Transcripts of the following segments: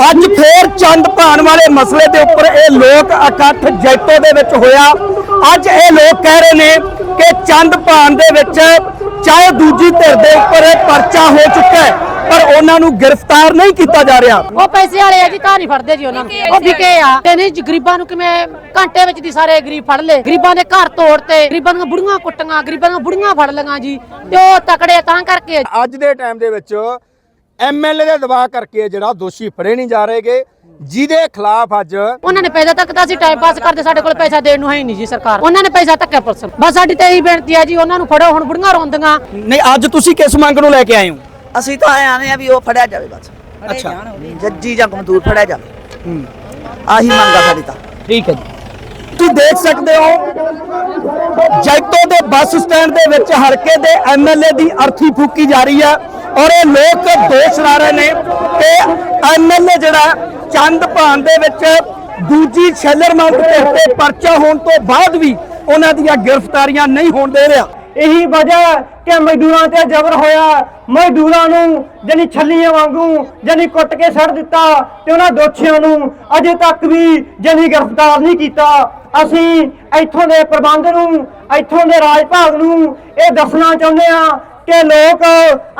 ਅੱਜ ਫੇਰ ਚੰਦ ਭਾਣ ਵਾਲੇ ਮਸਲੇ ਦੇ ਉੱਪਰ ਇਹ ਲੋਕ ਇਕੱਠ ਜੈਤੋ ਦੇ ਵਿੱਚ ਹੋਇਆ। ਅੱਜ ਇਹ ਲੋਕ ਕਹਿ ਰਹੇ ਨੇ ਕਿ ਚੰਦ ਭਾਣ ਦੇ ਵਿੱਚ ਚਾਹੇ ਦੂਜੀ ਧਿਰ ਦੇ ਉੱਪਰ ਇਹ ਪਰਚਾ ਹੋ ਚੁੱਕਾ ਹੈ ਪਰ ਉਹਨਾਂ ਨੂੰ ਗ੍ਰਿਫਤਾਰ ਨਹੀਂ ਕੀਤਾ ਜਾ ਰਿਹਾ। ਉਹ ਪੈਸੇ ਵਾਲੇ ਆ ਜੀ ਤਾਂ ਨਹੀਂ ਫੜਦੇ ਜੀ ਉਹਨਾਂ ਨੂੰ। ਉਹ ਵਿਕੇ ਆ। ਤੇ ਨਹੀਂ ਜੀ ਗਰੀਬਾਂ ਨੂੰ ਕਿਵੇਂ ਘੰਟੇ ਵਿੱਚ ਦੀ ਸਾਰੇ ਗਰੀਬ ਫੜ ਲਏ? ਗਰੀਬਾਂ ਦੇ ਘਰ ਤੋੜਤੇ ਗਰੀਬਾਂ ਦੀਆਂ ਬੁੜੀਆਂ ਕੁੱਟੀਆਂ ਗਰੀਬਾਂ ਦੀਆਂ ਬੁੜੀਆਂ ਫੜ ਲਈਆਂ ਜੀ। ਤੇ ਉਹ ਤਕੜੇ ਤਾਂ ਕਰਕੇ ਅੱਜ ਦੇ ਟਾਈਮ ਦੇ ਵਿੱਚ ਐਮਐਲਏ ਦੇ ਦਬਾਅ ਕਰਕੇ ਜਿਹੜਾ ਦੋਸ਼ੀ ਫੜੇ ਨਹੀਂ ਜਾ ਰਹੇਗੇ ਜਿਹਦੇ ਖਿਲਾਫ ਅੱਜ ਉਹਨਾਂ ਨੇ ਪੈਸਾ ਤੱਕ ਤਾਂ ਅਸੀਂ ਟਾਈਮ ਪਾਸ ਕਰਦੇ ਸਾਡੇ ਕੋਲ ਪੈਸਾ ਦੇਣ ਨੂੰ ਹੈ ਹੀ ਨਹੀਂ ਜੀ ਸਰਕਾਰ। ਉਹਨਾਂ ਨੇ ਪੈਸਾ ਤੱਕਿਆ ਪੁਲਿਸ ਨੂੰ। ਬਸ ਸਾਡੀ ਤਾਂ ਇਹੀ ਬੇਨਤੀ ਹੈ ਜੀ ਉਹਨਾਂ ਨੂੰ ਫੜੋ ਹੁਣ ਬੁੜੀਆਂ ਰੋਂਦੀਆਂ। ਨਹੀਂ ਅੱਜ ਤੁਸੀਂ ਕਿਸ ਮੰਗ ਨੂੰ ਲੈ ਕੇ ਆਏ ਹੋ? ਅਸੀਂ ਤਾਂ ਐ ਆਨੇ ਆ ਵੀ ਉਹ ਫੜਿਆ ਜਾਵੇ ਬਸ। ਅੱਛਾ। ਜੱਜੀ ਜਾਂ ਕਮਜ਼ੋਰ ਫੜਿਆ ਜਾਵੇ। ਆਹੀ ਮੰਗ ਆ ਸਾਡੀ ਤਾਂ। ਠੀਕ ਹੈ ਜੀ। ਤੁਸੀਂ ਦੇਖ ਸਕਦੇ ਹੋ ਜੈਤੋ ਦੇ ਬੱਸ ਸਟੈਂਡ ਦੇ ਵਿੱਚ ਹਲਕੇ ਦੇ ਐਮਐਲਏ ਦੀ ਅਰਥੀ ਫੂਕੀ ਜਾ ਰਹੀ ਹੈ ਔਰ ਇਹ ਲੋਕ ਦੋਸ਼ ਲਾ ਰਹੇ ਨੇ ਕਿ ਐਮਐਲਏ ਜਿਹੜਾ ਚੰਦ ਭਾਨ ਦੇ ਵਿੱਚ ਦੂਜੀ ਛੇਲਰ ਮਾਊਂਟ ਧਿਰ ਤੇ ਪਰਚਾ ਹੋਣ ਤੋਂ ਬਾਅਦ ਵੀ ਉਹਨਾਂ ਦੀਆਂ ਗ੍ਰਿਫਤਾਰੀਆਂ ਨਹੀਂ ਹੋਣ ਦੇ ਰਿਹਾ। ਇਹੀ ਵਜ੍ਹਾ ਕਿ ਮਜ਼ਦੂਰਾਂ ਤੇ ਜ਼ਬਰ ਹੋਇਆ। ਮਜ਼ਦੂਰਾਂ ਨੂੰ ਜਣੀ ਛੱਲੀਆਂ ਵਾਂਗੂ ਜਣੀ ਕੁੱਟ ਕੇ ਛੱਡ ਦਿੱਤਾ ਤੇ ਉਹਨਾਂ ਦੋਸ਼ੀਆਂ ਨੂੰ ਅਜੇ ਤੱਕ ਵੀ ਜਣੀ ਗ੍ਰਿਫਤਾਰ ਨਹੀਂ ਕੀਤਾ। ਅਸੀਂ ਇੱਥੋਂ ਦੇ ਪ੍ਰਬੰਧ ਨੂੰ, ਇੱਥੋਂ ਦੇ ਰਾਜ ਭਾਗ ਨੂੰ ਇਹ ਦੱਸਣਾ ਚਾਹੁੰਦੇ ਆ ਕਿ ਲੋਕ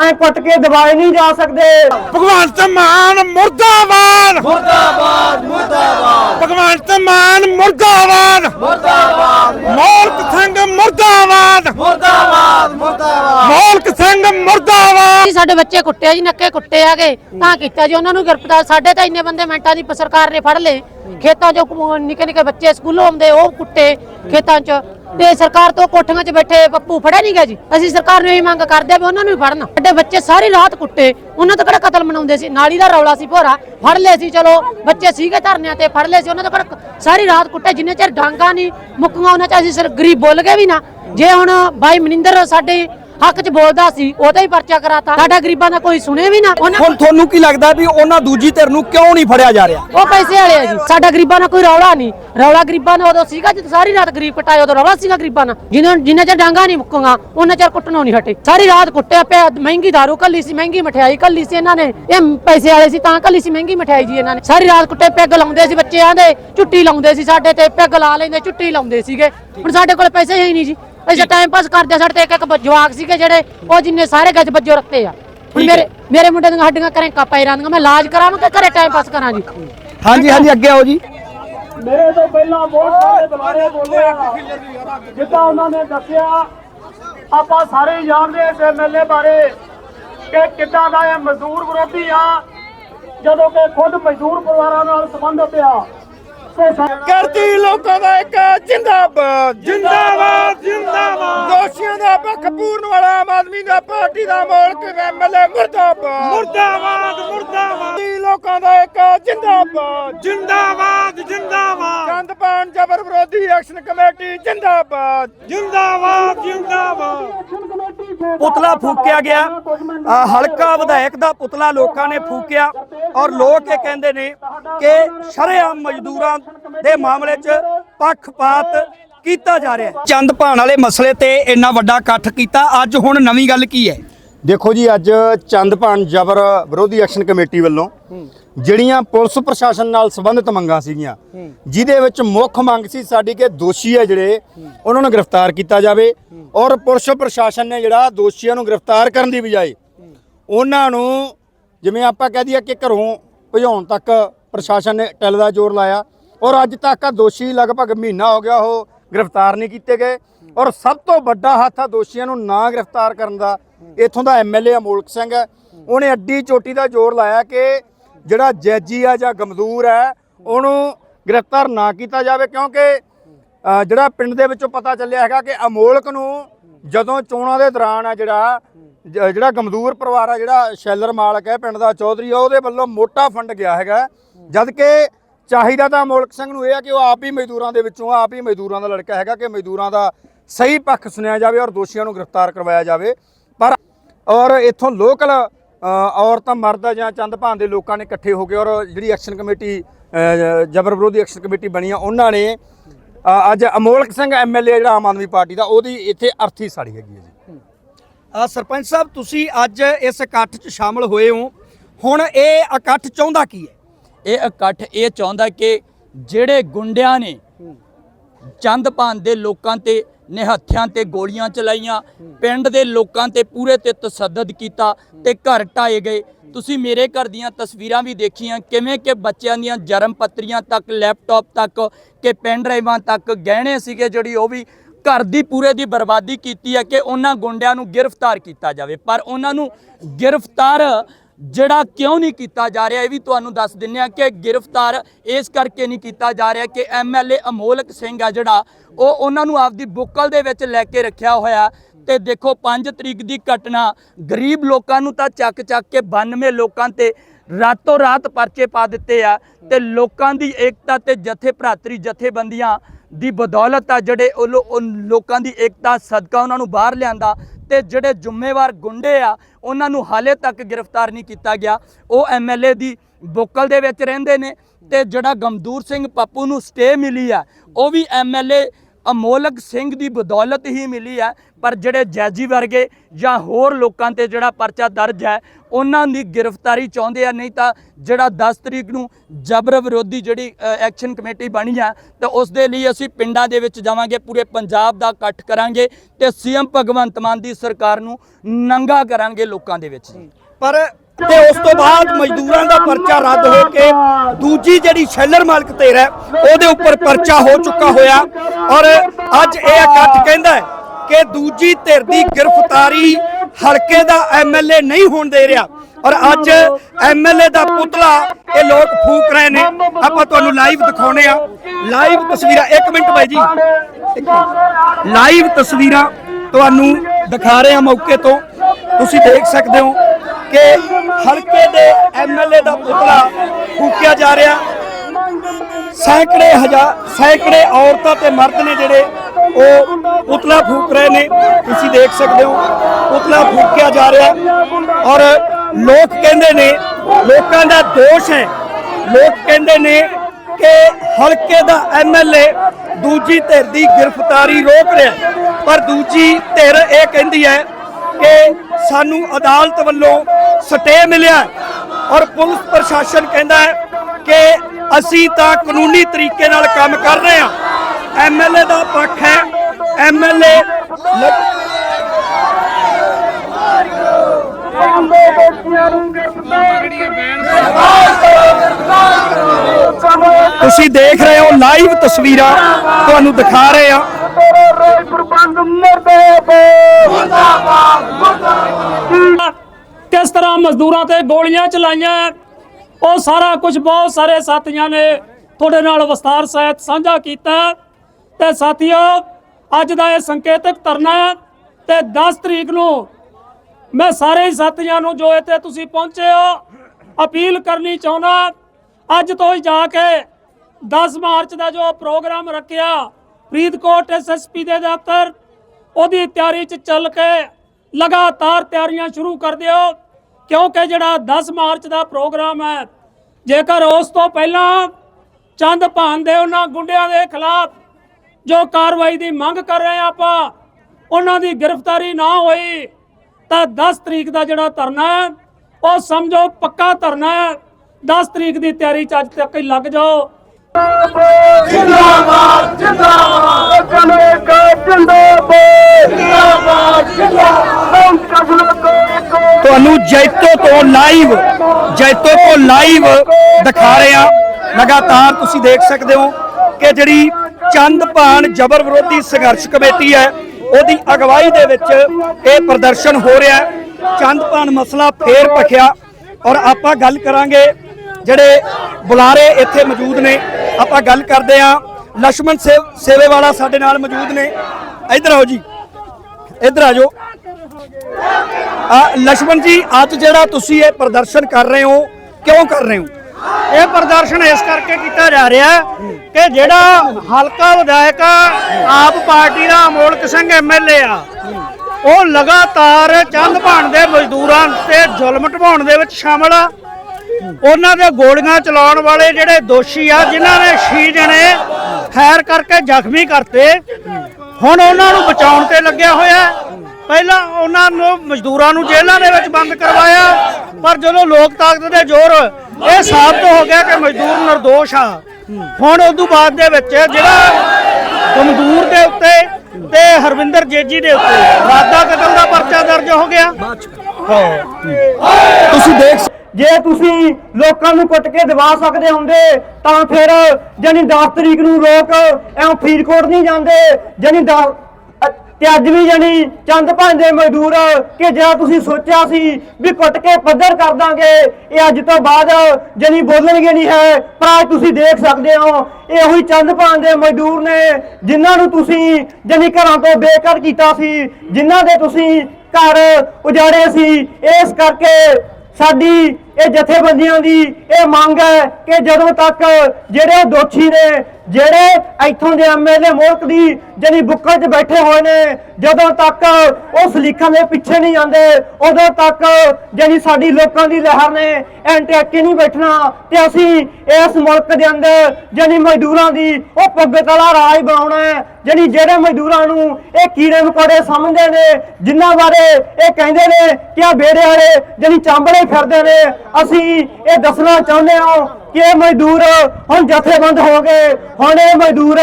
ਐ ਕੁੱਟ ਕੇ ਦਬਾਏ ਨਹੀਂ ਜਾ ਸਕਦੇ। ਭਗਵੰਤ ਮਾਨ ਮੁਰਦਾਬਾਦ। ਮੁਰਦਾਬਾਦ ਮੁਰਦਾਬਾਦ। ਭਗਵੰਤ ਮਾਨ ਮੁਰਦਾਬਾਦ। ਮੁਰਦਾਬਾਦ। ਮੌਲਕ ਸਿੰਘ ਮੁਰਦਾਬਾਦ। ਮੁਰਦਾਬਾਦ ਮੁਰਦਾਬਾਦ। ਮੌਲਕ ਸਿੰਘ ਮੁਰਦਾਬਾਦ। ਜੀ ਸਾਡੇ ਬੱਚੇ ਕੁੱਟੇ ਆ ਜੀ ਨੱਕੇ ਕੁੱਟੇ ਆਗੇ। ਤਾਂ ਕੀਤਾ ਜੀ ਉਹਨਾਂ ਨੂੰ ਗ੍ਰਿਫਤਾਰ। ਸਾਡੇ ਤਾਂ ਇੰਨੇ ਬੰਦੇ ਮਿੰਟਾਂ ਦੀ ਸਰਕਾਰ ਨੇ ਫੜ ਲਏ। ਖੇਤਾਂ 'ਚ ਨਿੱਕੇ ਨਿੱਕੇ ਬੱਚੇ ਸਕੂਲੋਂ ਆਉਂਦੇ ਉਹ ਕੁੱਟੇ। ਖੇਤਾਂ 'ਚ ਤੇ ਸਰਕਾਰ ਤੋਂ ਕੋਠੀਆਂ 'ਚ ਬੈਠੇ ਪੱਪੂ ਫੜਿਆ ਨਹੀਂ ਗਿਆ ਜੀ। ਅਸੀਂ ਸਰਕਾਰ ਨੂੰ ਇਹ ਮੰਗ ਕਰਦੇ ਆ ਵੀ ਉਹਨਾਂ ਨੂੰ ਵੀ ਫੜਨ। ਸਾਡੇ ਬੱਚੇ ਸਾਰੀ ਰਾਤ ਕੁੱਟੇ। ਉਹਨਾਂ ਤੋਂ ਕਿਹੜਾ ਕਤਲ ਮਨਾਉਂਦੇ ਸੀ? ਨਾਲੀ ਦਾ ਰੌਲਾ ਸੀ, ਭੋਰਾ। ਫੜ ਲਏ ਸੀ, ਚਲੋ। ਬੱਚੇ ਸੀਗੇ ਧਰਨਿਆਂ ਤੇ ਫੜ ਲਏ ਸੀ। ਉਹਨਾਂ ਤੋਂ ਕਿਹੜਾ ਸਾਰੀ ਰਾਤ ਕੁੱਟੇ। ਜਿੰਨੇ ਚਿਰ ਡਾਂਗਾ ਨਹੀਂ ਮੁੱਕੀਆਂ ਉਹਨਾਂ 'ਚ ਅਸੀਂ ਸਿਰ ਗਰੀਬ ਬੋਲ ਗਏ ਵੀ ਨਾ। ਜੇ ਹੁਣ ਬਾਈ ਮਨਿੰਦਰ ਸਾਡੇ ਹੱਕ 'ਚ ਬੋਲਦਾ ਸੀ ਉਹਦਾ ਹੀ ਪਰਚਾ ਕਰਾਤਾ। ਸਾਡਾ ਗਰੀਬਾਂ ਦਾ ਕੋਈ ਸੁਣੇ ਵੀ ਨਾ। ਉਹਨਾਂ ਹੁਣ ਤੁਹਾਨੂੰ ਕੀ ਲੱਗਦਾ ਵੀ ਉਹਨਾਂ ਦੂਜੀ ਧਿਰ ਨੂੰ ਕਿਉਂ ਨਹੀਂ ਫੜਿਆ ਜਾ ਰਿਹਾ? ਉਹ ਪੈਸੇ ਵਾਲੇ ਆ ਜੀ। ਸਾਡਾ ਗਰੀਬਾਂ ਨਾਲ ਕੋਈ ਰੌਲਾ ਨਹੀਂ। ਰੌਲਾ ਗਰੀਬਾਂ ਨਾਲ ਉਦੋਂ ਸੀਗਾ ਜਦੋਂ ਸਾਰੀ ਰਾਤ ਗਰੀਬ ਕਟਾਏ ਉਦੋਂ ਰੌਲਾ ਸੀਗਾ ਗਰੀਬਾਂ ਨਾਲ। ਜਿਨ੍ਹਾਂ ਜਿੰਨਾ ਚਿਰ ਡਾਂਗਾ ਨਹੀਂ ਮੁੱਕੂਗਾ ਉਹਨਾਂ ਚਿਰ ਕੁੱਟਣੋਂ ਨਹੀਂ ਹਟੇ। ਸਾਰੀ ਰਾਤ ਕੁੱਟਿਆ ਪਿਆ ਮਹਿੰਗੀ ਦਾਰੂ ਕੱਲੀ ਸੀ ਮਹਿੰਗੀ ਮਠਿਆਈ ਕੱਲੀ ਸੀ ਇਹਨਾਂ ਨੇ। ਇਹ ਪੈਸੇ ਵਾਲੇ ਸੀ ਤਾਂ ਕੱਲੀ ਸੀ ਮਹਿੰਗੀ ਮਠਿਆਈ ਜੀ ਇਹਨਾਂ ਨੇ। ਸਾਰੀ ਰਾਤ ਕੁੱਟੇ ਪੈਗ ਲਾਉਂਦੇ ਸੀ ਬੱਚਿਆਂ ਦੇ। ਝੁੱਟੀ ਲਾਉਂਦੇ ਸੀ ਸਾਡੇ ਤੇ ਪੈਗ ਲਾ ਲੈਂਦੇ ਝੁੱਟੀ ਲਾਉਂਦੇ ਸੀਗੇ। ਹੁਣ ਸਾਡੇ ਕੋਲ ਪੈਸੇ ਹੀ ਨਹੀਂ ਜੀ। ਅਸੀਂ ਟਾਈਮ ਪਾਸ ਕਰਦੇ ਸਾਡੇ ਤੇ ਇੱਕ ਇੱਕ ਜਵਾਕ ਸੀਗੇ ਜਿਹੜੇ ਉਹ ਜਿੰਨੇ ਸਾਰੇ ਗੱਜ ਬੱਜੋ ਰੱਖਤੇ ਆ। ਹੁਣ ਮੇਰੇ ਮੇਰੇ ਮੁੰਡੇ ਦੀਆਂ ਹੱਡੀਆਂ ਕਰੇ ਕਾਪਾ ਜਾਂਦੀਆਂ ਮੈਂ ਇਲਾਜ ਕਰਾਵਾਂ ਕਿ ਘਰੇ ਟਾਈਮ ਪਾਸ ਕਰਾਂ ਜੀ। ਹਾਂਜੀ ਹਾਂਜੀ ਅੱਗੇ ਆਓ ਜੀ। ਮੇਰੇ ਤੋਂ ਪਹਿਲਾਂ ਵੋਟ ਦੇ ਦੁਆਰੇ ਬੋਲਿਆ। ਜਿੱਦਾਂ ਉਹਨਾਂ ਨੇ ਦੱਸਿਆ ਆਪਾਂ ਸਾਰੇ ਹੀ ਜਾਣਦੇ ਇਸ ਐਮਐਲਏ ਬਾਰੇ ਕਿ ਕਿੱਦਾਂ ਦਾ ਇਹ ਮਜ਼ਦੂਰ ਵਿਰੋਧੀ ਆ ਜਦੋਂ ਕਿ ਖੁਦ ਮਜ਼ਦੂਰ ਪਰਿਵਾਰਾਂ ਨਾਲ ਸੰਬੰਧਿਤ ਆ। ਕਰਦੀ ਲੋਕਾਂ ਦਾ ਇੱਕ ਜਿੰਦਾਬਾਦ। ਜਿੰਦਾਬਾਦ ਜਿੰਦਾਬਾਦ। ਦੋਸ਼ੀਆਂ ਦਾ ਪੱਖ ਪੂਰਨ ਵਾਲਾ ਆਮ ਆਦਮੀ ਦਾ ਪਾਰਟੀ ਦਾ ਮੌਲਕ ਐਮਐਲਏ ਮੁਰਦਾਬਾਦ। ਮੁਰਦਾਬਾਦ ਮੁਰਦਾਬਾਦ। ਲੋਕਾਂ ਦਾ ਇੱਕ ਜਿੰਦਾਬਾਦ। ਜਿੰਦਾਬਾਦ ਜਿੰਦਾਬਾਦ। ਚੰਦਪਾਨ ਜਬਰ ਵਿਰੋਧੀ ਐਕਸ਼ਨ ਕਮੇਟੀ ਜਿੰਦਾਬਾਦ। ਜਿੰਦਾਬਾਦ ਜਿੰਦਾਬਾਦ। ਪੁਤਲਾ ਫੂਕਿਆ ਗਿਆ। ਹਲਕਾ ਵਿਧਾਇਕ ਦਾ ਪੁਤਲਾ ਲੋਕਾਂ ਨੇ ਫੂਕਿਆ ਔਰ ਲੋਕ ਇਹ ਕਹਿੰਦੇ ਨੇ ਕਿ ਸ਼ਰੇਆਮ ਮਜ਼ਦੂਰਾਂ ਦੇ ਮਾਮਲੇ 'ਚ ਪੱਖਪਾਤ ਕੀਤਾ ਜਾ ਰਿਹਾ ਹੈ। ਚੰਦ ਭਾਣ ਵਾਲੇ ਮਸਲੇ ਤੇ ਇੰਨਾ ਵੱਡਾ ਇਕੱਠ ਕੀਤਾ ਅੱਜ ਹੁਣ ਨਵੀਂ ਗੱਲ ਕੀ ਹੈ? ਦੇਖੋ ਜੀ ਅੱਜ ਚੰਦਪਾਨ ਜਬਰ ਵਿਰੋਧੀ ਐਕਸ਼ਨ ਕਮੇਟੀ ਵੱਲੋਂ ਜਿਹੜੀਆਂ ਪੁਲਿਸ ਪ੍ਰਸ਼ਾਸਨ ਨਾਲ ਸੰਬੰਧਿਤ ਮੰਗਾਂ ਸੀਗੀਆਂ ਜਿਹਦੇ ਵਿੱਚ ਮੁੱਖ ਮੰਗ ਸੀ ਸਾਡੀ ਕਿ ਦੋਸ਼ੀ ਹੈ ਜਿਹੜੇ ਉਹਨਾਂ ਨੂੰ ਗ੍ਰਿਫਤਾਰ ਕੀਤਾ ਜਾਵੇ ਔਰ ਪੁਲਿਸ ਪ੍ਰਸ਼ਾਸਨ ਨੇ ਜਿਹੜਾ ਦੋਸ਼ੀਆਂ ਨੂੰ ਗ੍ਰਿਫਤਾਰ ਕਰਨ ਦੀ ਬਜਾਏ ਉਹਨਾਂ ਨੂੰ ਜਿਵੇਂ ਆਪਾਂ ਕਹਿ ਦਈਏ ਕਿ ਘਰੋਂ ਭਜਾਉਣ ਤੱਕ ਪ੍ਰਸ਼ਾਸਨ ਨੇ ਟਿਲ ਦਾ ਜ਼ੋਰ ਲਾਇਆ ਔਰ ਅੱਜ ਤੱਕ ਆ ਦੋਸ਼ੀ ਲਗਭਗ ਮਹੀਨਾ ਹੋ ਗਿਆ ਉਹ ਗ੍ਰਿਫਤਾਰ ਨਹੀਂ ਕੀਤੇ ਗਏ। ਔਰ ਸਭ ਤੋਂ ਵੱਡਾ ਹੱਥ ਆ ਦੋਸ਼ੀਆਂ ਨੂੰ ਨਾ ਗ੍ਰਿਫਤਾਰ ਕਰਨ ਦਾ। ਇਥੋਂ ਦਾ ਐਮਐਲਏ ਅਮੋਲਕ ਸਿੰਘ ਹੈ। ਉਹਨੇ ਅੱਡੀ ਚੋਟੀ ਦਾ ਜ਼ੋਰ ਲਾਇਆ ਕਿ ਜਿਹੜਾ ਜੈਜੀ ਆ ਜਾਂ ਗਮਦੂਰ ਹੈ, ਉਹਨੂੰ ਗ੍ਰਿਫਤਾਰ ਨਾ ਕੀਤਾ ਜਾਵੇ ਕਿਉਂਕਿ ਜਿਹੜਾ ਪਿੰਡ ਦੇ ਵਿੱਚੋਂ ਪਤਾ ਚੱਲਿਆ ਹੈਗਾ ਕਿ ਅਮੋਲਕ ਨੂੰ ਜਦੋਂ ਚੋਣਾਂ ਦੇ ਦੌਰਾਨ ਆ ਜਿਹੜਾ, ਜ- ਜਿਹੜਾ ਗਮਦੂਰ ਪਰਿਵਾਰ ਆ, ਜਿਹੜਾ ਸ਼ੈਲਰ ਮਾਲਕ ਹੈ ਪਿੰਡ ਦਾ ਚੌਧਰੀ ਆ ਉਹਦੇ ਵੱਲੋਂ ਮੋਟਾ ਫੰਡ ਗਿਆ ਹੈਗਾ। ਜਦ ਕਿ ਚਾਹੀਦਾ ਤਾਂ ਅਮੋਲਕ ਸਿੰਘ ਨੂੰ ਇਹ ਆ ਕਿ ਉਹ ਆਪ ਹੀ ਮਜ਼ਦੂਰਾਂ ਦੇ ਵਿੱਚੋਂ ਆਪ ਹੀ ਮਜ਼ਦੂਰਾਂ ਦਾ ਲੜਕਾ ਹੈਗਾ ਕਿ ਮਜ਼ਦੂਰਾਂ ਦਾ ਸਹੀ ਪੱਖ ਸੁਣਿਆ ਜਾਵੇ ਔਰ ਦੋਸ਼ੀਆਂ ਨੂੰ ਗ੍ਰਿਫਤਾਰ ਕਰਵਾਇਆ ਜਾਵੇ। ਪਰ ਔਰ ਇੱਥੋਂ ਲੋਕਲ ਔਰਤਾਂ, ਮਰਦ ਜਾਂ ਚੰਦ ਭਾਂ ਦੇ ਲੋਕਾਂ ਨੇ ਇਕੱਠੇ ਹੋ ਕੇ ਔਰ ਜਿਹੜੀ ਐਕਸ਼ਨ ਕਮੇਟੀ ਜਬਰ ਵਿਰੋਧੀ ਐਕਸ਼ਨ ਕਮੇਟੀ ਬਣੀ ਆ, ਉਹਨਾਂ ਨੇ ਅੱਜ ਅਮੋਲਕ ਸਿੰਘ ਐਮਐਲਏ ਜਿਹੜਾ ਆਮ ਆਦਮੀ ਪਾਰਟੀ ਦਾ, ਉਹਦੀ ਇੱਥੇ ਅਰਥੀ ਸਾੜੀ ਹੈਗੀ ਹੈ ਜੀ। ਸਰਪੰਚ ਸਾਹਿਬ, ਤੁਸੀਂ ਅੱਜ ਇਸ ਇਕੱਠ 'ਚ ਸ਼ਾਮਲ ਹੋਏ ਹੋ। ਹੁਣ ਇਹ ਇਕੱਠ ਚਾਹੁੰਦਾ ਕੀ ਹੈ? ਇਹ ਇਕੱਠ ਇਹ ਚਾਹੁੰਦਾ ਕਿ ਜਿਹੜੇ ਗੁੰਡਿਆਂ ਨੇ ਚੰਦਪਾਨ ਦੇ ਲੋਕਾਂ ਤੇ ਨਿਹੱਥਿਆਂ ਤੇ ਗੋਲੀਆਂ ਚਲਾਈਆਂ ਪਿੰਡ ਦੇ ਲੋਕਾਂ ਤੇ ਪੂਰੇ ਤੇ ਤਸੱਦਦ ਕੀਤਾ ਤੇ ਘਰ ਢਾਏ ਗਏ। ਤੁਸੀਂ ਮੇਰੇ ਘਰ ਦੀਆਂ ਤਸਵੀਰਾਂ ਵੀ ਦੇਖੀਆਂ ਕਿਵੇਂ ਕਿ ਬੱਚਿਆਂ ਦੀਆਂ ਜਨਮ ਪੱਤਰੀਆਂ ਤੱਕ ਲੈਪਟਾਪ ਤੱਕ ਕਿ ਪੈਨ ਡਰਾਈਵਾਂ ਤੱਕ ਗਹਿਣੇ ਸੀਗੇ ਜਿਹੜੀ ਉਹ ਵੀ ਘਰ ਦੀ ਪੂਰੇ ਦੀ ਬਰਬਾਦੀ ਕੀਤੀ ਹੈ ਕਿ ਉਹਨਾਂ ਗੁੰਡਿਆਂ ਨੂੰ ਗ੍ਰਿਫਤਾਰ ਕੀਤਾ ਜਾਵੇ। ਪਰ ਉਹਨਾਂ ਨੂੰ ਗ੍ਰਿਫਤਾਰ ਜਿਹੜਾ ਕਿਉਂ ਨਹੀਂ ਕੀਤਾ ਜਾ ਰਿਹਾ, ਇਹ ਵੀ ਤੁਹਾਨੂੰ ਦੱਸ ਦਿੰਨੇ ਆ ਕਿ ਗ੍ਰਿਫਤਾਰ ਇਸ ਕਰਕੇ ਨਹੀਂ ਕੀਤਾ ਜਾ ਰਿਹਾ ਕਿ ਐਮਐਲਏ ਅਮੋਲਕ ਸਿੰਘ ਆ ਜਿਹੜਾ, ਉਹ ਉਹਨਾਂ ਨੂੰ ਆਪਦੀ ਬੁੱਕਲ ਦੇ ਵਿੱਚ ਲੈ ਕੇ ਰੱਖਿਆ ਹੋਇਆ। ਤੇ ਦੇਖੋ 5 ਤਰੀਕ ਦੀ ਘਟਨਾ, ਗਰੀਬ ਲੋਕਾਂ ਨੂੰ ਤਾਂ ਚੱਕ ਚੱਕ ਕੇ 92 ਲੋਕਾਂ ਤੇ ਰਾਤੋਂ ਰਾਤ ਪਰਚੇ ਪਾ ਦਿੱਤੇ ਆ ਤੇ ਲੋਕਾਂ ਦੀ ਏਕਤਾ ਤੇ ਜਥੇ ਭਰਾਤਰੀ ਜਥੇਬੰਦੀਆਂ ਦੀ ਬਦੌਲਤ ਆ ਜਿਹੜੇ ਉਹ ਲੋ- ਉਹ ਲੋਕਾਂ ਦੀ ਏਕਤਾ, ਸਦਕਾ ਉਹਨਾਂ ਨੂੰ ਬਾਹਰ ਲਿਆਂਦਾ ਤੇ ਜਿਹੜੇ ਜ਼ਿੰਮੇਵਾਰ ਗੁੰਡੇ ਆ, ਉਹਨਾਂ ਨੂੰ ਹਾਲੇ ਤੱਕ ਗ੍ਰਿਫਤਾਰ ਨਹੀਂ ਕੀਤਾ ਗਿਆ। ਉਹ ਐਮਐਲਏ ਦੀ ਬੋਕਲ ਦੇ ਵਿੱਚ ਰਹਿੰਦੇ ਨੇ ਤੇ ਜਿਹੜਾ ਗਮਦੂਰ ਸਿੰਘ ਪੱਪੂ ਨੂੰ ਸਟੇ ਮਿਲੀ ਆ, ਉਹ ਵੀ ਐਮਐਲਏ ਅਮੋਲਕ ਸਿੰਘ ਦੀ ਬਦੌਲਤ ਹੀ ਮਿਲੀ ਹੈ, ਪਰ ਜਿਹੜੇ ਜੈਜੀ ਵਰਗੇ ਜਾਂ ਹੋਰ ਲੋਕਾਂ ਤੇ ਜਿਹੜਾ ਪਰਚਾ ਦਰਜ ਹੈ, ਉਹਨਾਂ ਦੀ ਗ੍ਰਿਫਤਾਰੀ ਚਾਹੁੰਦੇ ਆ, ਨਹੀਂ ਤਾਂ ਜਿਹੜਾ 10 ਤਰੀਕ ਨੂੰ ਜਬਰ ਵਿਰੋਧੀ ਜਿਹੜੀ ਐਕਸ਼ਨ ਕਮੇਟੀ ਬਣੀ ਹੈ, ਤਾਂ ਉਸ ਦੇ ਲਈ ਅਸੀਂ ਪਿੰਡਾਂ ਦੇ ਵਿੱਚ ਜਾਵਾਂਗੇ, ਪੂਰੇ ਪੰਜਾਬ ਦਾ ਇਕੱਠ ਕਰਾਂਗੇ ਤੇ ਸੀਐਮ ਭਗਵੰਤ ਮਾਨ ਦੀ ਸਰਕਾਰ ਨੂੰ ਨੰਗਾ ਕਰਾਂਗੇ ਲੋਕਾਂ ਦੇ ਵਿੱਚ। ਪਰ ਤੇ ਉਸ ਤੋਂ ਬਾਅਦ ਮਜ਼ਦੂਰਾਂ ਦਾ ਪਰਚਾ ਰੱਦ ਹੋ ਕੇ ਦੂਜੀ ਜਿਹੜੀ ਸ਼ੈਲਰ ਮਾਲਕ ਧਿਰ ਹੈ, ਉਹਦੇ ਉੱਪਰ ਪਰਚਾ ਹੋ ਚੁੱਕਾ ਹੋਇਆ। ਔਰ ਅੱਜ ਇਹ ਇਕੱਠ ਕਹਿੰਦਾ ਹੈ ਕਿ ਦੂਜੀ ਧਿਰ ਦੀ ਗ੍ਰਿਫਤਾਰੀ ਹਲਕੇ ਦਾ ਐਮਐਲਏ ਨਹੀਂ ਹੋਣ ਦੇ ਰਿਹਾ। ਔਰ ਅੱਜ ਐਮਐਲਏ ਦਾ ਪੁਤਲਾ, ਇਹ ਲੋਕ ਫੂਕ ਰਹੇ ਨੇ। ਆਪਾਂ ਤੁਹਾਨੂੰ ਲਾਈਵ ਦਿਖਾਉਣੇ ਆ। ਲਾਈਵ ਤਸਵੀਰਾਂ, ਇੱਕ ਮਿੰਟ ਬਾਈ ਜੀ। ਲਾਈਵ ਤਸਵੀਰਾਂ ਤੁਹਾਨੂੰ ਦਿਖਾ ਰਹੇ ਹਾਂ ਮੌਕੇ ਤੋਂ। ਤੁਸੀਂ ਦੇਖ ਸਕਦੇ ਹੋ ਕਿ ਹਲਕੇ ਦੇ ਐਮਐਲਏ ਦਾ ਪੁਤਲਾ ਫੂਕਿਆ ਜਾ ਰਿਹਾ। ਸੈਂਕੜੇ ਹਜ਼ਾਰ, ਸੈਂਕੜੇ ਔਰਤਾਂ ਤੇ ਮਰਦ ਨੇ ਜਿਹੜੇ ਉਹ ਪੁਤਲਾ ਫੂਕ ਰਹੇ ਨੇ। ਤੁਸੀਂ ਦੇਖ ਸਕਦੇ ਹੋ, ਪੁਤਲਾ ਫੂਕਿਆ ਜਾ ਰਿਹਾ। ਔਰ ਲੋਕ ਕਹਿੰਦੇ ਨੇ, ਲੋਕਾਂ ਦਾ ਦੋਸ਼ ਹੈ। ਲੋਕ ਕਹਿੰਦੇ ਨੇ ਕਿ ਹਲਕੇ ਦਾ ਐਮਐਲਏ ਦੂਜੀ ਧਿਰ ਦੀ ਗ੍ਰਿਫਤਾਰੀ ਰੋਕ ਰਿਹਾ ਪਰ ਦੂਜੀ ਧਿਰ ਇਹ ਕਹਿੰਦੀ ਹੈ ਕਿ ਸਾਨੂੰ ਅਦਾਲਤ ਵੱਲੋਂ ਸਟੇ ਮਿਲਿਆ ਔਰ ਪੁਲਿਸ ਪ੍ਰਸ਼ਾਸਨ ਕਹਿੰਦਾ ਹੈ ਕਿ ਅਸੀਂ ਤਾਂ ਕਾਨੂੰਨੀ ਤਰੀਕੇ ਨਾਲ ਕੰਮ ਕਰ ਰਹੇ ਹਾਂ। ਐਮਐਲਏ ਦਾ ਪੱਖ ਹੈ। ਐਮਐਲਏ ਤੁਸੀਂ ਦੇਖ ਰਹੇ ਹੋ ਲਾਈਵ ਤਸਵੀਰਾਂ। ਤੁਹਾਨੂੰ ਦਿਖਾ ਰਹੇ ਹਾਂ। ਕਿਸ ਤਰ੍ਹਾਂ ਮਜ਼ਦੂਰਾਂ ਤੇ ਗੋਲੀਆਂ ਚਲਾਈਆਂ, ਉਹ ਸਾਰਾ ਕੁਝ ਬਹੁਤ ਸਾਰੇ ਸਾਥੀਆਂ ਨੇ ਤੁਹਾਡੇ ਨਾਲ ਵਿਸਤਾਰ ਸਹਿਤ ਸਾਂਝਾ ਕੀਤਾ। ਤੇ ਸਾਥੀਓ, ਅੱਜ ਦਾ ਇਹ ਸੰਕੇਤਕ ਧਰਨਾ ਤੇ 10 ਤਰੀਕ ਨੂੰ ਮੈਂ ਸਾਰੇ ਸਾਥੀਆਂ ਨੂੰ ਜੋ ਇੱਥੇ ਤੁਸੀਂ ਪਹੁੰਚੇ ਹੋ, ਅਪੀਲ ਕਰਨੀ ਚਾਹੁੰਦਾ ਅੱਜ ਤੋਂ ਹੀ ਜਾ ਕੇ 10 ਮਾਰਚ ਦਾ ਜੋ ਪ੍ਰੋਗਰਾਮ ਰੱਖਿਆ, ਫਰੀਦਕੋਟ ਐਸਐਸਪੀ ਦੇ ਦਫ਼ਤਰ, ਉਹਦੀ ਤਿਆਰੀ 'ਚ ਚੱਲ ਕੇ ਲਗਾਤਾਰ ਤਿਆਰੀਆਂ ਸ਼ੁਰੂ ਕਰ ਦਿਓ। ਕਿਉਂਕਿ ਜਿਹੜਾ 10 ਮਾਰਚ ਦਾ ਪ੍ਰੋਗਰਾਮ ਹੈ ਜੇਕਰ ਉਸ ਤੋਂ ਪਹਿਲਾਂ ਚੰਦ ਭਾਨ ਦੇ ਉਹਨਾਂ ਗੁੰਡਿਆਂ ਦੇ ਖਿਲਾਫ ਜੋ ਕਾਰਵਾਈ ਦੀ ਮੰਗ ਕਰ ਰਹੇ ਆਪਾਂ ਉਹਨਾਂ ਦੀ ਗ੍ਰਿਫਤਾਰੀ ਨਾ ਹੋਈ ਤਾਂ 10 ਤਰੀਕ ਦਾ ਜਿਹੜਾ ਧਰਨਾ ਹੈ ਉਹ ਸਮਝੋ ਪੱਕਾ ਧਰਨਾ ਹੈ। 10 ਤਰੀਕ ਦੀ ਤਿਆਰੀ ਚ ਅੱਜ ਤੱਕ ਹੀ ਲੱਗ ਜਾਓ। ਤੁਹਾਨੂੰ ਜੈਤੋ ਤੋਂ ਲਾਈਵ, ਜੈਤੋ ਤੋਂ ਲਾਈਵ ਦਿਖਾ ਰਹੇ ਆ ਲਗਾਤਾਰ ਤੁਸੀਂ ਦੇਖ ਸਕਦੇ ਹੋ ਕਿ ਜਿਹੜੀ ਚੰਦ ਭਾਨ ਜਬਰ ਵਿਰੋਧੀ ਸੰਘਰਸ਼ ਕਮੇਟੀ ਹੈ, ਉਹਦੀ ਅਗਵਾਈ ਦੇ ਵਿੱਚ ਇਹ ਪ੍ਰਦਰਸ਼ਨ ਹੋ ਰਿਹਾ ਹੈ। ਚੰਦ ਭਾਨ ਮਸਲਾ ਫੇਰ ਪਖਿਆ ਔਰ ਆਪਾਂ ਗੱਲ ਕਰਾਂਗੇ ਜਿਹੜੇ ਬੁਲਾਰੇ ਇੱਥੇ ਮੌਜੂਦ ਨੇ। ਆਪਾਂ ਗੱਲ ਕਰਦੇ ਆ ਸੇਵੇ ਵਾਲਾ ਸਾਡੇ ਨਾਲ ਮੌਜੂਦ ਨੇ। ਇੱਧਰ ਆਓ ਜੀ। ਇੱਧਰ ਆ ਜਾਓ। ਲక్ష్మణ ਜੀ, ਅੱਜ ਜਿਹੜਾ ਤੁਸੀਂ ਇਹ ਪ੍ਰਦਰਸ਼ਨ ਕਰ ਰਹੇ ਹੋ, ਕਿਉਂ ਕਰ ਰਹੇ ਹੋ? ਇਹ ਪ੍ਰਦਰਸ਼ਨ ਇਸ ਕਰਕੇ ਕੀਤਾ ਜਾ ਰਿਹਾ ਕਿ ਜਿਹੜਾ ਹਲਕਾ ਵਿਧਾਇਕ ਆਪ ਪਾਰਟੀ ਦਾ ਅਮੋਲਕ ਸਿੰਘ ਐਮਐਲਏ ਆ, ਉਹ ਲਗਾਤਾਰ ਚੰਦ ਭਾਣ ਦੇ ਮਜ਼ਦੂਰਾਂ ਤੇ ਜ਼ੁਲਮ ਢਵਾਉਣ ਦੇ ਵਿੱਚ ਸ਼ਾਮਲ ਆ। ਉਹਨਾਂ ਦੇ ਗੋਲੀਆਂ ਚਲਾਉਣ ਵਾਲੇ ਜਿਹੜੇ ਦੋਸ਼ੀ ਆ, ਜਿਨ੍ਹਾਂ ਨੇ ਛੀ ਜਣੇ ਖੈਰ ਕਰਕੇ ਜ਼ਖਮੀ ਕਰਤੇ। ਹੁਣ ਉਹਨਾਂ ਨੂੰ ਬਚਾਉਣ ਤੇ ਲੱਗਿਆ ਹੋਇਆ। ਪਹਿਲਾਂ ਉਹਨਾਂ ਨੂੰ ਮਜ਼ਦੂਰਾਂ ਨੂੰ ਜੇਲ੍ਹਾਂ ਦੇ ਵਿੱਚ ਬੰਦ ਕਰਵਾਇਆ, ਪਰ ਜਦੋਂ ਲੋਕ ਤਾਕਤ ਦੇ ਜ਼ੋਰ, ਇਹ ਸਾਬਤ ਹੋ ਗਿਆ ਕਿ ਮਜ਼ਦੂਰ ਨਿਰਦੋਸ਼ ਆ। ਹੁਣ ਉਸ ਤੋਂ ਬਾਅਦ ਦੇ ਵਿੱਚ ਜਿਹੜਾ ਗਮਦੂਰ ਦੇ ਉੱਤੇ ਤੇ ਹਰਵਿੰਦਰ ਜੇਜੀ ਦੇ ਉੱਤੇ ਰਾਦਾ ਕਤਲ ਦਾ ਪਰਚਾ ਦਰਜ ਹੋ ਗਿਆ। ਤੁਸੀਂ ਦੇਖ ਜੇ ਤੁਸੀਂ ਲੋਕਾਂ ਨੂੰ ਕੁੱਟ ਕੇ ਦਬਾ ਸਕਦੇ ਹੁੰਦੇ, ਤਾਂ ਫਿਰ ਜਾਨੀ 10 ਤਰੀਕ ਨੂੰ ਲੋਕ ਐਂ ਫਰੀਦਕੋਟ ਨਹੀਂ ਜਾਂਦੇ ਜਾਨੀ ਤੇ ਅੱਜ ਵੀ ਜਾਨੀ ਚੰਦ ਭਾਂਦੇ ਮਜ਼ਦੂਰ ਕਿ ਜਿਹੜਾ ਤੁਸੀਂ ਸੋਚਿਆ ਸੀ ਵੀ ਕੁੱਟ ਕੇ ਪੱਧਰ ਕਰ ਦਾਂਗੇ, ਇਹ ਅੱਜ ਤੋਂ ਬਾਅਦ ਜਾਨੀ ਬੋਲਣਗੇ ਨਹੀਂ ਹੈ। ਪਰ ਅੱਜ ਤੁਸੀਂ ਦੇਖ ਸਕਦੇ ਹੋ, ਇਹ ਉਹੀ ਚੰਦ ਭਾਂਦੇ ਮਜ਼ਦੂਰ ਨੇ ਜਿਨ੍ਹਾਂ ਨੂੰ ਤੁਸੀਂ ਜਾਨੀ ਘਰਾਂ ਤੋਂ ਬੇਘਰ ਕੀਤਾ ਸੀ, ਜਿਨ੍ਹਾਂ ਦੇ ਤੁਸੀਂ ਘਰ ਉਜਾੜੇ ਸੀ। ਇਸ ਕਰਕੇ ਸਾਡੀ ਇਹ ਜਥੇਬੰਦੀਆਂ ਦੀ ਇਹ ਮੰਗ ਹੈ ਕਿ ਜਦੋਂ ਤੱਕ ਜਿਹੜੇ ਦੋਸ਼ੀ ਨੇ ਜਿਹੜੇ ਇੱਥੋਂ ਦੇ ਐਮਐਲਏ ਮੁਲਕ ਦੀ ਜਿਹੜੀ ਬੁੱਕਲ 'ਚ ਬੈਠੇ ਹੋਏ ਨੇ ਜਦੋਂ ਤੱਕ ਉਹ ਸਲੀਖਾਂ ਦੇ ਪਿੱਛੇ ਨਹੀਂ ਜਾਂਦੇ ਉਦੋਂ ਤੱਕ ਜਿਹੜੀ ਸਾਡੀ ਲੋਕਾਂ ਦੀ ਲਹਿਰ ਨੇ ਐਂਟੀ ਨਹੀਂ ਬੈਠਣਾ, ਤੇ ਅਸੀਂ ਇਸ ਮੁਲਕ ਦੇ ਅੰਦਰ ਜਿਹੜੀ ਮਜ਼ਦੂਰਾਂ ਦੀ ਉਹ ਪੱਗਤ ਵਾਲਾ ਰਾਜ ਬਣਾਉਣਾ ਹੈ ਜਿਹੜੀ ਜਿਹੜੇ ਮਜ਼ਦੂਰਾਂ ਨੂੰ ਇਹ ਕੀੜੇ ਮਕੌੜੇ ਸਮਝਦੇ ਨੇ, ਜਿਨ੍ਹਾਂ ਬਾਰੇ ਇਹ ਕਹਿੰਦੇ ਨੇ ਕਿ ਆ ਬੇੜੇ ਵਾਲੇ ਜਿਹੜੀ ਚਾਂਬੜੇ ਫਿਰਦੇ ਨੇ, ਅਸੀਂ ਇਹ ਦੱਸਣਾ ਚਾਹੁੰਦੇ ਹਾਂ ਕਿ ਇਹ ਮਜ਼ਦੂਰ ਹੁਣ ਜਥੇਬੰਦ ਹੋ ਗਏ, ਹੁਣ ਇਹ ਮਜ਼ਦੂਰ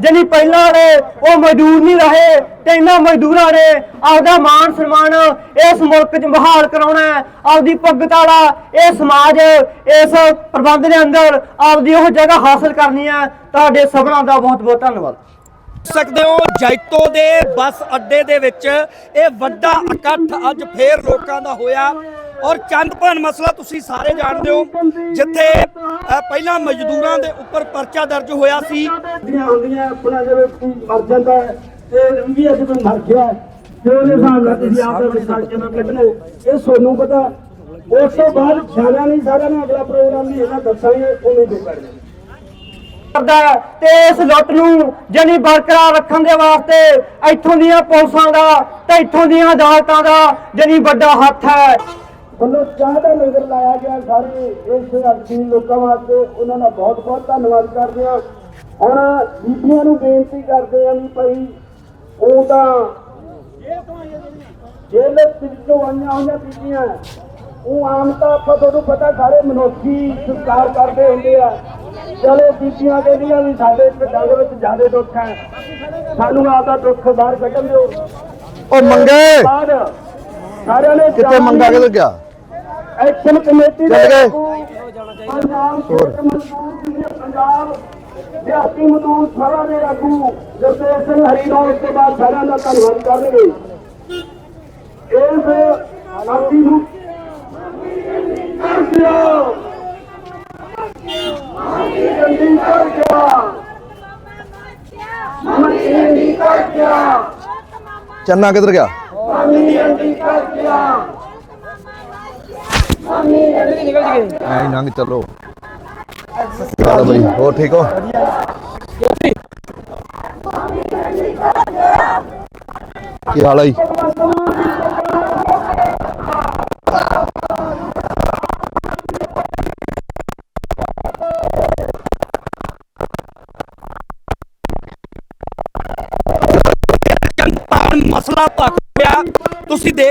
ਜਿਹੜੀ ਪਹਿਲਾਂ ਵਾਲੇ ਉਹ ਮਜ਼ਦੂਰ ਨਹੀਂ ਰਹੇ ਤੇ ਇਹਨਾਂ ਮਜ਼ਦੂਰਾਂ ਨੇ ਆਪਦਾ ਮਾਣ ਸਨਮਾਨ ਇਸ ਮੁਲਕ 'ਚ ਬਹਾਲ ਕਰਾਉਣਾ ਹੈ ਆਪਦੀ ਭਗਤ ਵਾਲਾ ਇਹ ਸਮਾਜ ਇਸ ਪ੍ਰਬੰਧ ਦੇ ਅੰਦਰ ਆਪਦੀ ਉਹ ਜਗ੍ਹਾ ਹਾਸਲ ਕਰਨੀ ਹੈ। ਤੁਹਾਡੇ ਸਭਨਾਂ ਦਾ ਬਹੁਤ ਬਹੁਤ ਧੰਨਵਾਦ। ਸਕਦੇ ਹੋ ਜੈਤੋ ਦੇ ਬੱਸ ਅੱਡੇ ਦੇ ਵਿੱਚ ਇਹ ਵੱਡਾ ਇਕੱਠ ਅੱਜ ਫੇਰ ਲੋਕਾਂ ਦਾ ਹੋਇਆ। ਔਰ ਚੰਦਪਨ ਮਸਲਾ ਤੁਸੀਂ ਸਾਰੇ ਜਾਣਦੇ ਹੋ ਜਿੱਥੇ ਪਹਿਲਾਂ ਮਜ਼ਦੂਰਾਂ ਦੇ ਉੱਪਰ ਪਰਚਾ ਦਰਜ ਹੋਇਆ ਸੀ। ਦੀਆਂ ਹੁੰਦੀਆਂ ਆਪਣਾ ਜਿਵੇਂ ਮਰ ਜਾਂਦਾ ਹੈ ਤੇ ਵੀ ਅੱਜ ਕੋਈ ਮਰ ਗਿਆ। ਤੇ ਉਹਦੇ ਹਿਸਾਬ ਨਾਲ ਤੁਸੀਂ ਆਪ ਦਾ ਵਿਸਰਜਨ ਨਾਲ ਕੱਢਣਾ ਇਹ ਸੋਨੂੰ ਪਤਾ। ਉਸ ਤੋਂ ਬਾਅਦ ਛਾਣਾ ਨਹੀਂ ਸਾਰਿਆਂ ਨੇ ਅਗਲਾ ਪ੍ਰੋਗਰਾਮ ਵੀ ਇਹਨਾਂ ਦੱਸਾਂਗੇ ਉਵੇਂ ਤੋਂ ਕਰਨਾ ਕਰਦਾ ਹੈ ਤੇ ਇਸ ਲੁੱਟ ਨੂੰ ਜਨੀ ਬਰਕਰਾਰ ਰੱਖਣ ਦੇ ਵਾਸਤੇ ਇੱਥੋਂ ਦੀਆਂ ਪੁਲਿਸਾਂ ਦਾ ਤੇ ਇੱਥੋਂ ਦੀਆਂ ਅਦਾਲਤਾਂ ਦਾ ਜਨੀ ਵੱਡਾ ਹੱਥ ਹੈ। ਵੱਲੋਂ ਚਾਹ ਦਾ ਲੰਗਰ ਲਾਇਆ ਗਿਆ ਸਾਰੇ ਇਸ ਅਰਥੀ ਲੋਕਾਂ ਵਾਸਤੇ। ਉਹਨਾਂ ਦਾ ਬਹੁਤ ਬਹੁਤ ਧੰਨਵਾਦ ਕਰਦੇ ਹਾਂ। ਹੁਣ ਬੀਬੀਆਂ ਨੂੰ ਬੇਨਤੀ ਕਰਦੇ ਹਾਂ ਵੀ ਭਾਈ ਉਹ ਤਾਂ ਜੇਲ੍ਹ ਦੇ ਵਿੱਚੋਂ ਆਈਆਂ ਹੋਈਆਂ ਬੀਬੀਆਂ। ਉਹ ਆਮ ਤਾਂ ਆਪਾਂ ਤੁਹਾਨੂੰ ਪਤਾ ਸਾਰੇ ਮਨੁੱਖੀ ਸੰਸਕਾਰ ਕਰਦੇ ਹੁੰਦੇ ਆ। ਚਲੋ ਬੀਬੀਆਂ ਕਹਿੰਦੀਆਂ ਵੀ ਸਾਡੇ ਪਿੰਡਾਂ ਦੇ ਵਿੱਚ ਜ਼ਿਆਦਾ ਦੁੱਖ ਹੈ। ਸਾਨੂੰ ਆਪਦਾ ਦੁੱਖ ਬਾਹਰ ਕੱਢਣ ਦਿਓ। ਉਹ ਮੰਗੇ। ਬਾਅਦ ਸਾਰਿਆਂ ਨੇ ਕਿੱਥੇ ਮੰਗਾ ਕਿਧਰ ਗਿਆ ਐਕਸ਼ਨ ਕਮੇਟੀ ਗਏ। ਪੰਜਾਬ ਮਜ਼ਦੂਰ ਪੰਜਾਬ ਦਿਹਾਤੀ ਮਜ਼ਦੂਰ ਸਭਾ ਦੇ ਆਗੂ ਗੁਰਦੇਵ ਸਿੰਘ ਹਰੀਨੌਰ ਉਸ ਤੋਂ ਬਾਅਦ ਸਾਰਿਆਂ ਦਾ ਧੰਨਵਾਦ ਕਰਨਗੇ। ਇਸ ਆਰਤੀ ਨੂੰ ਕਰਦਿਓ ਜੰਦੀ ਕਰ ਗਿਆ ਮੰਡੀ ਕਰ ਗਿਆ ਚੰਨਾ ਕਿਧਰ ਗਿਆ? ਮੰਡੀ ਕਰ ਗਿਆ ਐਂ ਲੰਘ ਚੱਲੋ। ਚਲੋ ਬਈ ਹੋਰ ਠੀਕ ਹੋ? ਕੀ ਹਾਲ ਹੈ ਜੀ? ਮਸਲਾ ਪੱਕ ਪਿਆ। ਤੁਸੀਂ ਦੇਖ